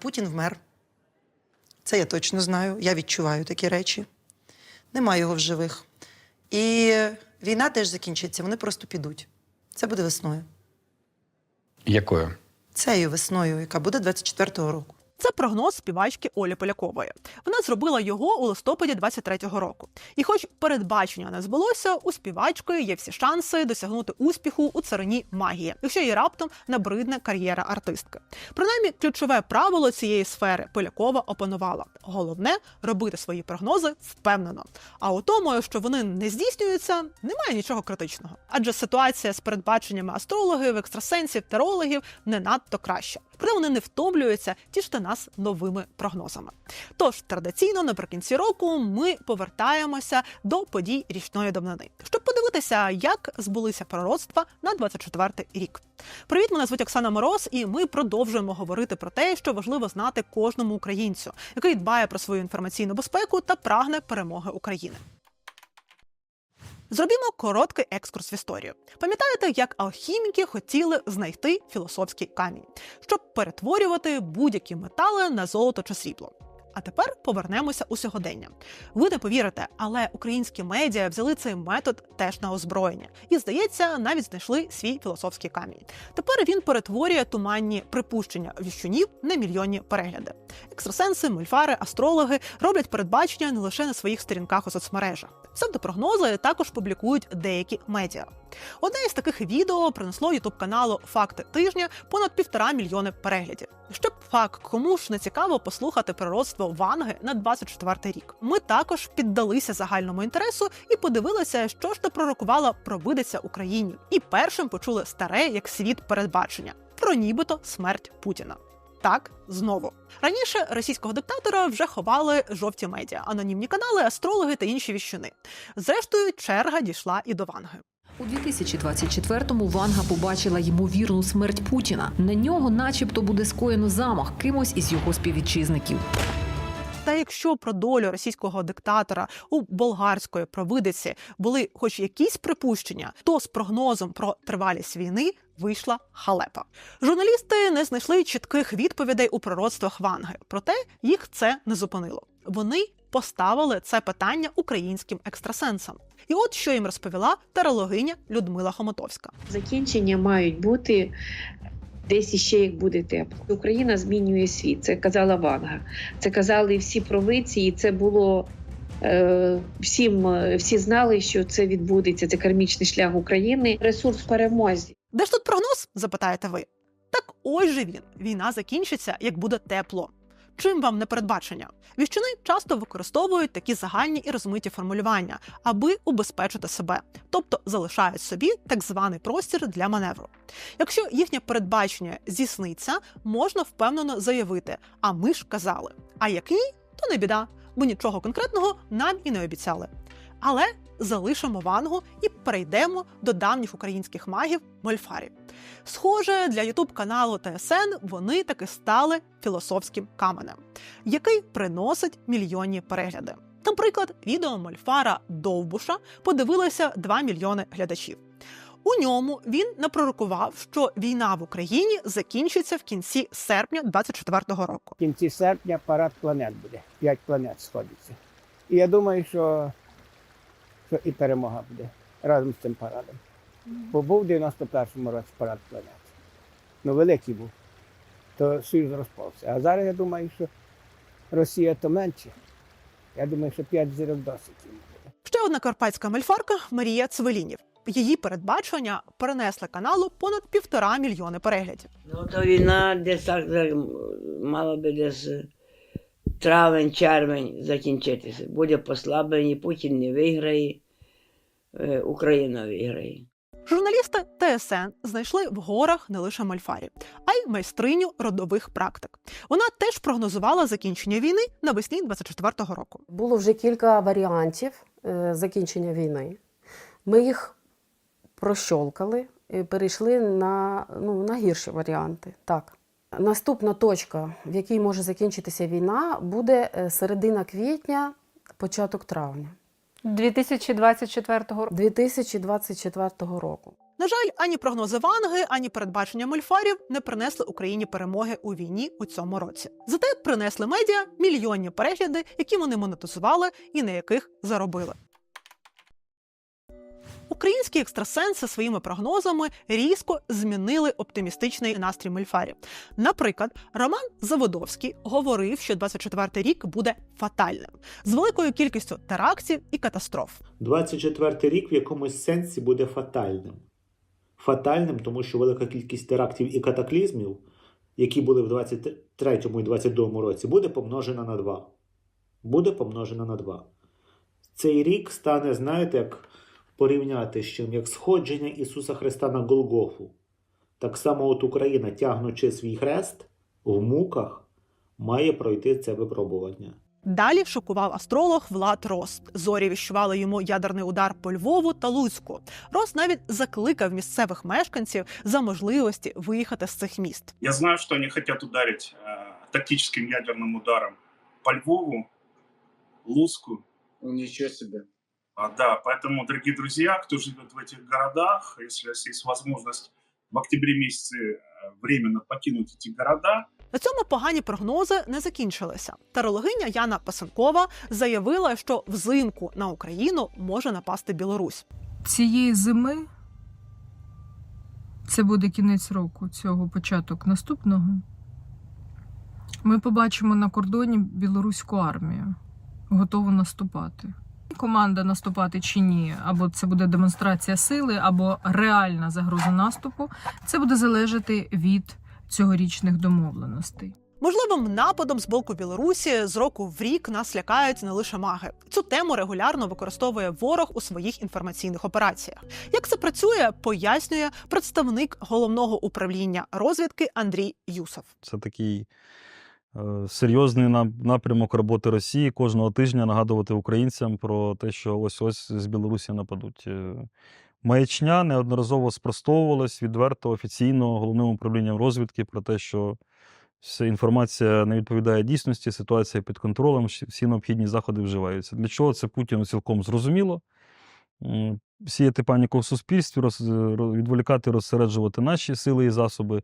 Путін вмер. Це я точно знаю. Я відчуваю такі речі. Нема його в живих. І війна теж закінчиться, вони просто підуть. Це буде весною. Якою? Цією весною, яка буде 24-го року. Це прогноз співачки Олі Полякової. Вона зробила його у листопаді 23-го року. І хоч передбачення не збулося, у співачки є всі шанси досягнути успіху у царині магії, якщо їй раптом набридне кар'єра артистки. Принаймні, ключове правило цієї сфери Полякова опанувала. Головне робити свої прогнози впевнено. А у тому, що вони не здійснюються, немає нічого критичного. Адже ситуація з передбаченнями астрологів, екстрасенсів, тарологів не надто краща. Проте вони не втомлюються тішити нас новими прогнозами. Тож традиційно наприкінці року ми повертаємося до подій річної давнини, щоб подивитися, як збулися пророцтва на 24-й рік. Привіт, мене звуть Оксана Мороз, і ми продовжуємо говорити про те, що важливо знати кожному українцю, який дбає про свою інформаційну безпеку та прагне перемоги України. Зробімо короткий екскурс в історію. Пам'ятаєте, як алхіміки хотіли знайти філософський камінь, щоб перетворювати будь-які метали на золото чи срібло. А тепер повернемося у сьогодення. Ви не повірите, але українські медіа взяли цей метод теж на озброєння, і здається, навіть знайшли свій філософський камінь. Тепер він перетворює туманні припущення віщунів на мільйонні перегляди. Екстрасенси, мульфари, астрологи роблять передбачення не лише на своїх сторінках у соцмережах. Псевдопрогнози також публікують деякі медіа. Одне із таких відео принесло ютуб каналу Факти тижня понад півтора мільйони переглядів. Щоб факт, кому ж не цікаво послухати пророцтво Ванги на 24 рік. Ми також піддалися загальному інтересу і подивилися, що ж то пророкувала провидиця Україні. І першим почули старе як світ передбачення про нібито смерть Путіна. Так, знову раніше російського диктатора вже ховали жовті медіа, анонімні канали, астрологи та інші віщуни. Зрештою, черга дійшла і до Ванги. У 2024-му Ванга побачила ймовірну смерть Путіна. На нього, начебто, буде скоєно замах кимось із його співвітчизників. Та якщо про долю російського диктатора у болгарської провидиці були хоч якісь припущення, то з прогнозом про тривалість війни вийшла халепа. Журналісти не знайшли чітких відповідей у пророцтвах Ванги, проте їх це не зупинило. Вони поставили це питання українським екстрасенсам. І от що їм розповіла тарологиня Людмила Хомотовська. Закінчення мають бути десь іще як буде тепло. Україна змінює світ. Це казала Ванга. Це казали всі провидці, це було. е, Всім е, всі знали, що це відбудеться. Це кармічний шлях України. Ресурс перемозі. Де ж тут прогноз? запитаєте ви. Так ось же він. Війна закінчиться, як буде тепло. Чим вам не передбачення? Віщуни часто використовують такі загальні і розмиті формулювання, аби убезпечити себе, тобто залишають собі так званий простір для маневру. Якщо їхнє передбачення здійсниться, можна впевнено заявити: а ми ж казали. А який, то не біда, бо нічого конкретного нам і не обіцяли. Але залишимо вангу і перейдемо до давніх українських магів мольфарів. Схоже, для ютуб каналу ТСН вони таки стали філософським каменем, який приносить мільйонні перегляди. Наприклад, відео Мольфара Довбуша подивилося 2 мільйони глядачів. У ньому він напророкував, що війна в Україні закінчиться в кінці серпня 24-го року. В кінці серпня парад планет буде. П'ять планет сходиться. І я думаю, що, що і перемога буде разом з цим парадом. Бо був в 91-му році парад планет. Ну, великий був. То Союз розпався. А зараз я думаю, що Росія то менше. Я думаю, що п'ять зірок досить буде. Ще одна карпатська мельфарка Марія Цвелінів. Її передбачення перенесли каналу понад півтора мільйони переглядів. Ну, то війна десь так мала би десь е, травень, червень закінчитися. Буде послаблення, Путін не виграє, е, Україна виграє. Журналісти ТСН знайшли в горах не лише мальфарі, а й майстриню родових практик. Вона теж прогнозувала закінчення війни навесні 24-го року. Було вже кілька варіантів е, закінчення війни. Ми їх прощолкали і перейшли на, ну, на гірші варіанти. Так. Наступна точка, в якій може закінчитися війна, буде е, середина квітня, початок травня 2024 року. 2024 року. На жаль, ані прогнози Ванги, ані передбачення мольфарів не принесли Україні перемоги у війні у цьому році. Зате принесли медіа мільйонні перегляди, які вони монетизували і на яких заробили. Українські екстрасенси своїми прогнозами різко змінили оптимістичний настрій мольфарів. Наприклад, Роман Заводовський говорив, що 24-й рік буде фатальним з великою кількістю терактів і катастроф. 24-й рік в якомусь сенсі буде фатальним. Фатальним, тому що велика кількість терактів і катаклізмів, які були в 23 і 22 році, буде помножена на 2. Буде помножена на 2. Цей рік стане, знаєте, як порівняти з чим, як сходження Ісуса Христа на Голгофу. Так само от Україна, тягнучи свій хрест в муках, має пройти це випробування. Далі шокував астролог Влад Рос. Зорі віщували йому ядерний удар по Львову та Луцьку. Рос навіть закликав місцевих мешканців за можливості виїхати з цих міст. Я знаю, что они хотят ударить э, тактическим ядерным ударом по Львову, Луску. Ничего себе. А, да, поэтому, дорогие друзья, кто живет в этих городах, если у вас есть возможность в октябре месяце э, временно покинуть эти города, На цьому погані прогнози не закінчилися. Тарологиня Яна Пасенкова заявила, що взимку на Україну може напасти Білорусь. цієї зими це буде кінець року, цього початок наступного. Ми побачимо на кордоні білоруську армію, готову наступати. Команда наступати чи ні, або це буде демонстрація сили, або реальна загроза наступу. Це буде залежати від цьогорічних домовленостей. Можливим нападом з боку Білорусі з року в рік нас лякають не лише маги. Цю тему регулярно використовує ворог у своїх інформаційних операціях. Як це працює, пояснює представник головного управління розвідки Андрій Юсов. Це такий серйозний напрямок роботи Росії кожного тижня нагадувати українцям про те, що ось ось з Білорусі нападуть. Е, Маячня неодноразово спростовувалась відверто офіційно головним управлінням розвідки про те, що вся інформація не відповідає дійсності, ситуація під контролем, всі необхідні заходи вживаються. Для чого це Путіну цілком зрозуміло. Сіяти паніку в суспільстві, роз, відволікати, розсереджувати наші сили і засоби,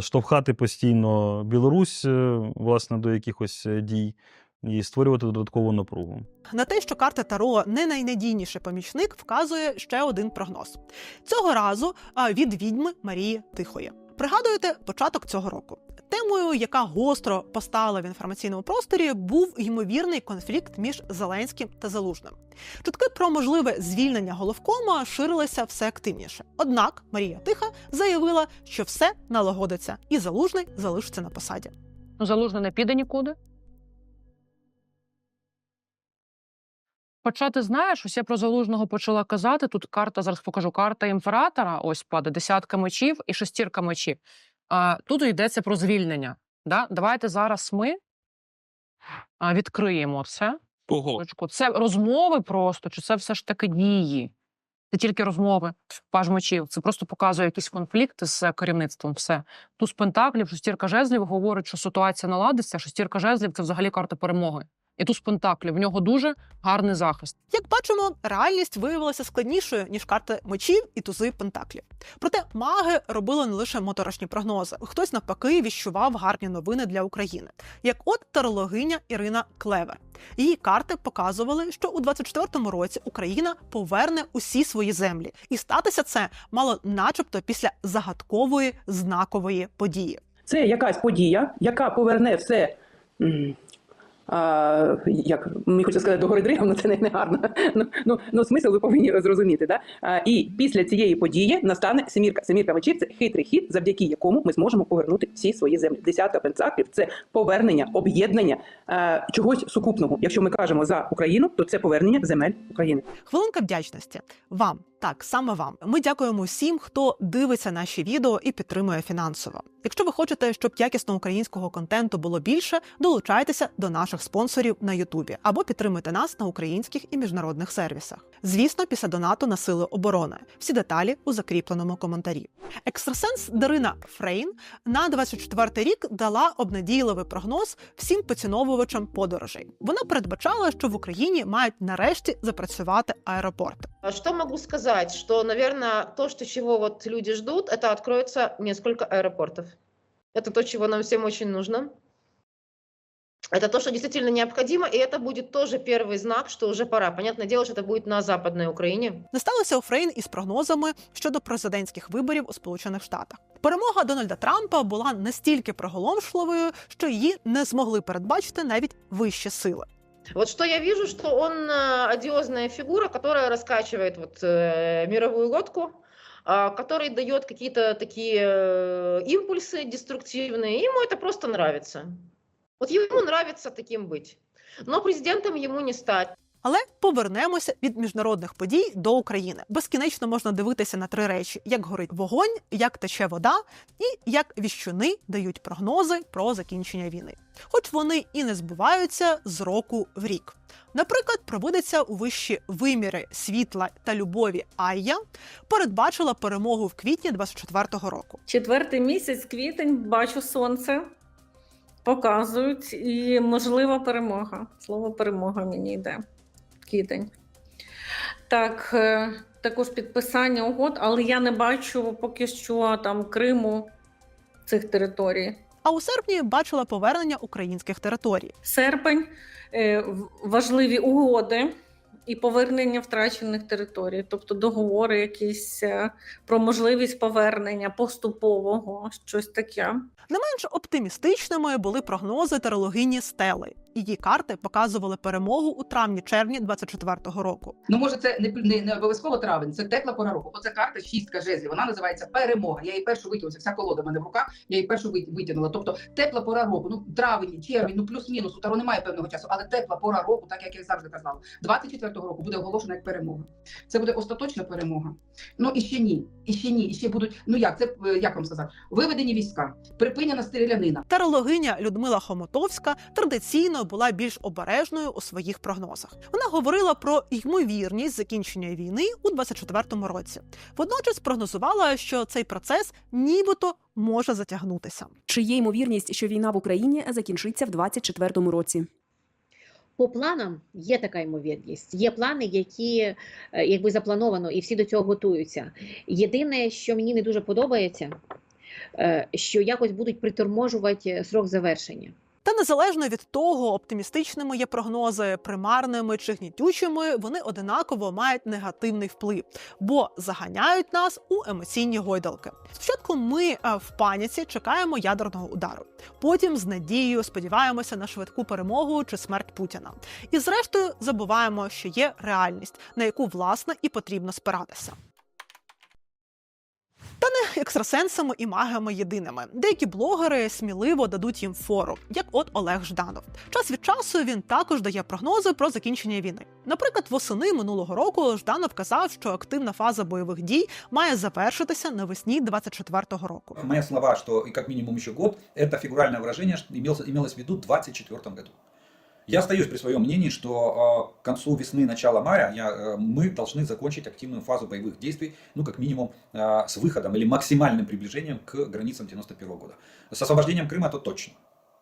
штовхати постійно Білорусь е, власне до якихось е, дій і створювати додаткову напругу. На те, що карта Таро не найнадійніший помічник, вказує ще один прогноз. Цього разу від відьми Марії Тихої. Пригадуєте початок цього року. Темою, яка гостро постала в інформаційному просторі, був ймовірний конфлікт між Зеленським та Залужним. Чутки про можливе звільнення головкома ширилися все активніше. Однак Марія Тиха заявила, що все налагодиться, і Залужний залишиться на посаді. Ну, залужний не піде нікуди. Хоча ти знаєш, ось я про залужного почала казати. Тут карта, зараз покажу, карта імператора. Ось падає десятка мечів і шестірка мечів. Тут йдеться про звільнення. Да? Давайте зараз ми відкриємо це. Ого. Це розмови просто, чи це все ж таки дії? Це тільки розмови. Паж мечів. Це просто показує якісь конфлікти з керівництвом. Все. Туз пентаклів, шестірка жезлів говорить, що ситуація наладиться. Шестірка жезлів це взагалі карта перемоги. І туз пентаклів. В нього дуже гарний захист. Як бачимо, реальність виявилася складнішою ніж карти мечів і тузи пентаклів. Проте маги робили не лише моторошні прогнози. Хтось навпаки віщував гарні новини для України. Як от тарологиня Ірина Клевер. Її карти показували, що у 24-му році Україна поверне усі свої землі, і статися це мало, начебто, після загадкової знакової події. Це якась подія, яка поверне все. Як мені хочеться сказати, до гори дригом, але це не, не гарно. Ну, ну, ну, смисл ви повинні зрозуміти. Да? А, і після цієї події настане семірка. Семірка мечів це хитрий хід, завдяки якому ми зможемо повернути всі свої землі. Десятка пентаклів це повернення, об'єднання а, чогось сукупного. Якщо ми кажемо за Україну, то це повернення земель України. Хвилинка вдячності вам, так саме вам. Ми дякуємо всім, хто дивиться наші відео і підтримує фінансово. Якщо ви хочете, щоб якісного українського контенту було більше, долучайтеся до наших спонсорів на Ютубі або підтримуйте нас на українських і міжнародних сервісах. Звісно, після донату на сили оборони. Всі деталі у закріпленому коментарі. Екстрасенс Дарина Фрейн на 24 рік дала обнадійливий прогноз всім поціновувачам подорожей. Вона передбачала, що в Україні мають нарешті запрацювати аеропорти. Что могу сказать? сказать, что, наверное, то, что чего вот люди ждут, это откроется несколько аэропортов. Это то, чего нам всем очень нужно. Это то, что действительно необходимо, и это будет тоже первый знак, что уже пора. Понятное дело, что это будет на Западной Украине. Не сталося у Фрейн із прогнозами щодо президентських виборів у Сполучених Штатах. Перемога Дональда Трампа була настільки приголомшливою, що її не змогли передбачити навіть вищі сили. Вот что я вижу, что он э, одиозная фигура, которая раскачивает вот э, мировую лодку, а, который дает какие-то такие э, импульсы деструктивные. Ему это просто нравится. Вот ему нравится таким быть. Но президентом ему не стать. Але повернемося від міжнародних подій до України. Безкінечно можна дивитися на три речі: як горить вогонь, як тече вода, і як віщуни дають прогнози про закінчення війни. Хоч вони і не збуваються з року в рік. Наприклад, провидиця у вищі виміри світла та любові Айя передбачила перемогу в квітні 24-го року. Четвертий місяць, квітень, бачу сонце. Показують, і можлива перемога. Слово перемога мені йде. Квітень. Так, е, також підписання угод, але я не бачу поки що там Криму цих територій. А у серпні бачила повернення українських територій. Серпень, е, важливі угоди і повернення втрачених територій, тобто договори якісь е, про можливість повернення поступового, щось таке. Не менш оптимістичними були прогнози терологині Стели. Її карти показували перемогу у травні-червні 24-го року. Ну, може, це не, не, не обов'язково травень, це тепла пора року. Оце карта шістка жезлів. Вона називається перемога. Я її першу витягнула. Вся колода в мене в руках. Я її першу витягнула. Тобто тепла пора року. Ну, травень, червень, ну плюс-мінус. У Таро немає певного часу, але тепла пора року, так як я завжди казала. 24-го року буде оголошена як перемога. Це буде остаточна перемога. Ну і ще ні, і ще ні, і ще будуть. Ну як це е, як вам сказати? Виведені війська, припинена стрілянина. Терологиня Людмила Хомотовська традиційно була більш обережною у своїх прогнозах. Вона говорила про ймовірність закінчення війни у 24-му році. Водночас прогнозувала, що цей процес нібито може затягнутися. Чи є ймовірність, що війна в Україні закінчиться в 24-му році? По планам є така ймовірність. Є плани, які е, якби заплановано, і всі до цього готуються. Єдине, що мені не дуже подобається, е, що якось будуть приторможувати срок завершення. Та незалежно від того, оптимістичними є прогнози, примарними чи гнітючими, вони одинаково мають негативний вплив, бо заганяють нас у емоційні гойдалки. Спочатку ми е, в паніці чекаємо ядерного удару, потім з надією сподіваємося на швидку перемогу чи смерть Путіна. І зрештою забуваємо, що є реальність, на яку власне і потрібно спиратися. Та не екстрасенсами і магами єдиними. Деякі блогери сміливо дадуть їм фору, як от Олег Жданов. Час від часу він також дає прогнози про закінчення війни. Наприклад, восени минулого року Жданов казав, що активна фаза бойових дій має завершитися навесні 24-го року. Мои слова, что и как минимум еще год, это фигуральное выражение, что имелось, имелось в виду в 2024 году. Я остаюсь при своем мнении, что э, к концу весны, начала мая я, э, мы должны закончить активную фазу боевых действий, ну, как минимум, э, с выходом или максимальным приближением к границам 91 года. С освобождением Крыма то точно.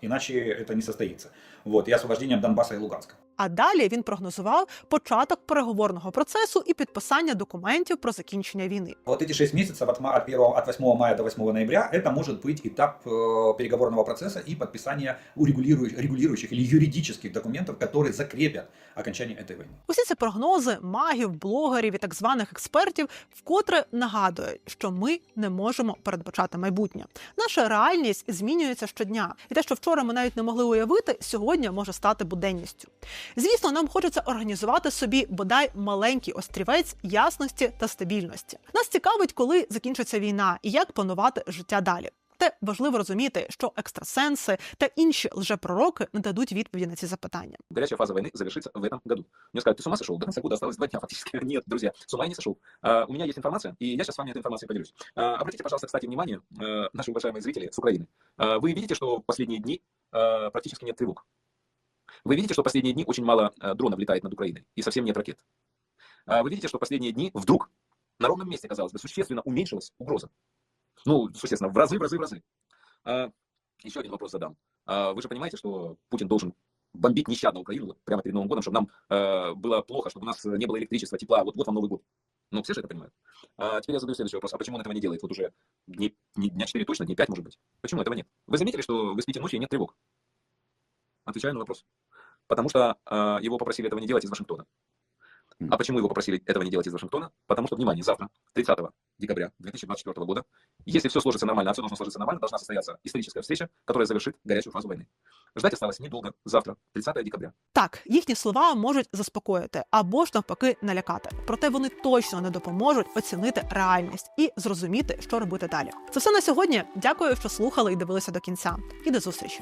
Иначе это не состоится. Вот, и освобождением Донбасса и Луганска. А далі він прогнозував початок переговорного процесу і підписання документів про закінчення війни. Вот эти 6 месяцев от, ма- от, 1, от 8 мая до 8 ноября это может быть этап э, переговорного процесса и подписания урегулирующих, регулирующих или юридических документов, которые закрепят окончание этой войны. Усі ці прогнози магів, блогерів і так званих експертів вкотре нагадують, що ми не можемо передбачати майбутнє. Наша реальність змінюється щодня, і те, що вчора ми навіть не могли уявити, сьогодні може стати буденністю. Звісно, нам хочеться організувати собі бодай маленький острівець ясності та стабільності. Нас цікавить, коли закінчиться війна і як планувати життя далі. Те важливо розуміти, що екстрасенси та інші лжепророки не дадуть відповіді на ці запитання. Горячая фаза войны завершится в этом году. Мне скажут, ты с ума сошел? До конца года осталось два дня фактически. Нет, друзья, с ума я не сошел. А, у меня есть информация, и я сейчас с вами этой информацией поделюсь. А, обратите, пожалуйста, кстати, внимание, э, наши уважаемые зрители с Украины. А, вы видите, что в последние дни э, практически нет тревог. Вы видите, что последние дни очень мало э, дронов летает над Украиной, и совсем нет ракет. А, вы видите, что последние дни вдруг на ровном месте, казалось бы, существенно уменьшилась угроза. Ну, существенно, в разы, в разы, в разы. А, еще один вопрос задам. А, вы же понимаете, что Путин должен бомбить нещадно Украину прямо перед Новым годом, чтобы нам э, было плохо, чтобы у нас не было электричества, тепла. Вот, вот вам Новый год. Ну, все же это понимают. А теперь я задаю следующий вопрос. А почему он этого не делает? Вот уже не дня 4 точно, дней 5 может быть. Почему этого нет? Вы заметили, что вы спите ночью и нет тревог? Отвечаю на вопрос. Потому что а, его попросили этого не делать из Вашингтона. А почему его попросили этого не делать из Вашингтона? Потому что, внимание, завтра, 30 декабря 2024 года, если все сложится нормально, а все должно сложиться нормально, должна состояться историческая встреча, которая завершит горячую фазу войны. Ждать осталось недолго. Завтра, 30 декабря. Так, їхні слова можуть заспокоїти або ж навпаки налякати. Проте вони точно не допоможуть оцінити реальність і зрозуміти, що робити далі. Це все на сьогодні. Дякую, що слухали і дивилися до кінця. І до зустрічі.